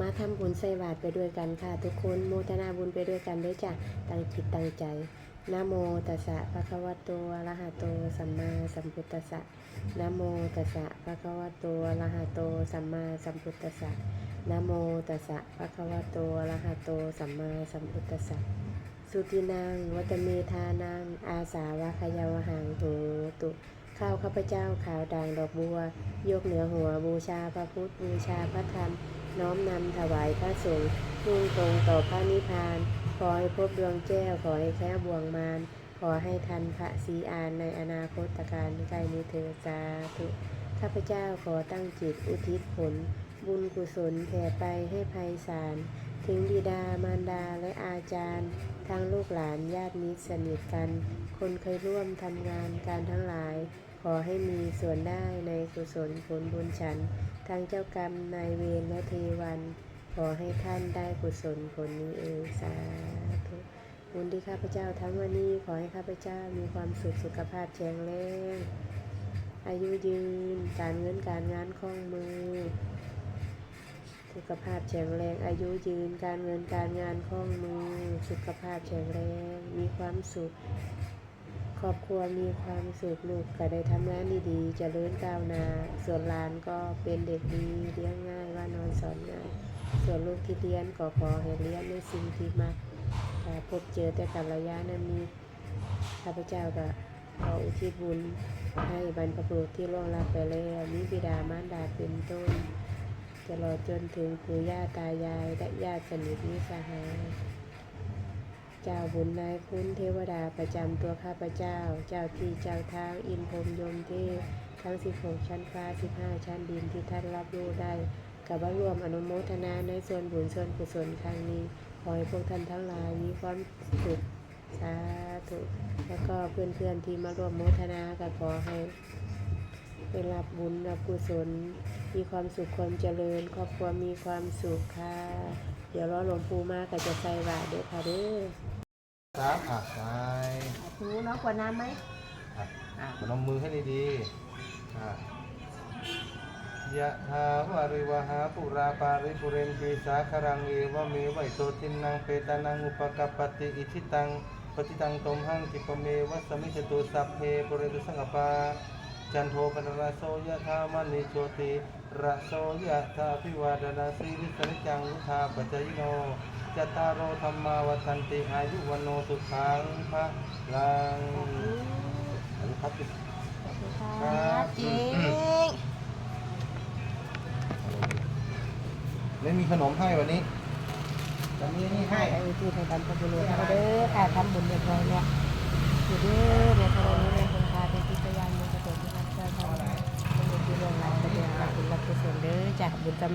มาทำบุญใส่บาตรไปด้วยกันค่ะ ทุกคนโมทนาบุญไปด้วยกันด้วยจ้ะตั้งจิตตั้งใจนะโมตัสสะภะคะวะโตอะระหะโตสัมมาสัมพุทธัสสะนะโมตัสสะภะคะวะโตอะระหะโตสัมมาสัมพุทธัสสะนะโมตัสสะภะคะวะโตอะระหะโตสัมมาสัมพุทธัสสะสุตินังวัตเมธานังอาสาวะขยาวหังโหตุข้าวข้าพเจ้าขาวด่างดอกบัว ยกเหนือหัวบูชาพระพุทธบูชาพระธรรม น้อมนำถวายพระสงฆ์มุ่งตรงต่อพระนิพพาน ขอให้พบดวงแก้ว ขอให้แค้วบ่วงมาร ขอให้ทันพระศีอานในอนาคตการใกล้นี้เถิดสาธุ ข้าพเจ้าขอตั้งจิตอุทิศผล บุญกุศลแผ่ไปให้ภัยสาร ถึงบิดามารดาและอาจารย์ ทั้งลูกหลานญาติมิตรสนิทกัน คนเคยร่วมทำงานการทั้งหลาย ขอให้มีส่วนได้ในกุศลผลบุญฉัน ทั้งเจ้ากรรมนายเวรและเทวัน ขอให้ท่านได้กุศลผลนี้เองสาธุบุญที่ข้าพเจ้าทั้งวันนี้ขอให้ข้าพเจ้ามีความสุขสุขภาพแข็งแรงอายุยืน การเงินการงานคล่องมือ สุขภาพแข็งแรงอายุยืนการเงินการงานคล่องมือ สุขภาพแข็งแรงมีความสุข ครอบครัวมีความสุขลูกก็ได้ทำงานดีๆเจริญก้าวหน้าส่วนหลานก็เป็นเด็กดีเลี้ยงง่ายว่านอนสอนง่ายส่วนลูกที่เรียนก็ขอให้เรียนในสิ่งที่มักถ้าพบเจอแต่กัลยาณมิตรข้าพเจ้าก็ขออุทิศบุญให้บรรพบุรุษที่ล่วงลับไปแล้วมีบิดามารดาเป็นต้น ตลอดจนถึงปู่ย่าตายายและญาติสนิทมิสหาย เจ้าบุญนายคุณเทวดาประจำตัวข้าพเจ้า เจ้าที่เจ้าทางอินพรมยมเทพทั้ง 16 ชั้นฟ้า 15 ชั้นดินที่ท่านรับรู้ได้กับว่ารวมอนุโมทนาในส่วนบุญส่วนกุศลครั้งนี้ ขอให้พวกท่านทั้งหลายมีความสุขสาธุแล้วก็เพื่อนๆที่มาร่วมโมทนาก็ขอให้ได้รับบุญรับกุศล มีความสุขความเจริญ ครอบครัวมีความสุขค่ะ เดี๋ยวรอหลวงปู่มาก็จะใส่บาตรเด้อค่ะเด้อสามอะไปถูน้องกว่าน้ำไหมอะอะพนมมือให้ดีๆอะยะถาวาริวหาปุราปาริปุเรนตีสาคารังเอวะเมวัยโตทินังเปตานังอุปกปปติอิชิตังปฏิตังตมหังกิปะเมวัสมิจตุสัพเพปุเรตุสังกปา จันโทปนราโสยะธามณิโชติระโสยะธาพิวาดนาสีลิสนิจังวุธาปัจจยโนจตารโอธรรมาวัตันติอายุวันโนสุขังพระลังอนุพัติครับจริงไม่มีขนมให้วันนี้วันนี้นี่ให้ไอ้ที่ทางการพบุรุษเขาเด้อค่ะทำบุญเรียบร้อยแล้วอยู่เด้อเดี๋ยวเรานี้เรียนคงคาเป็นที่พยา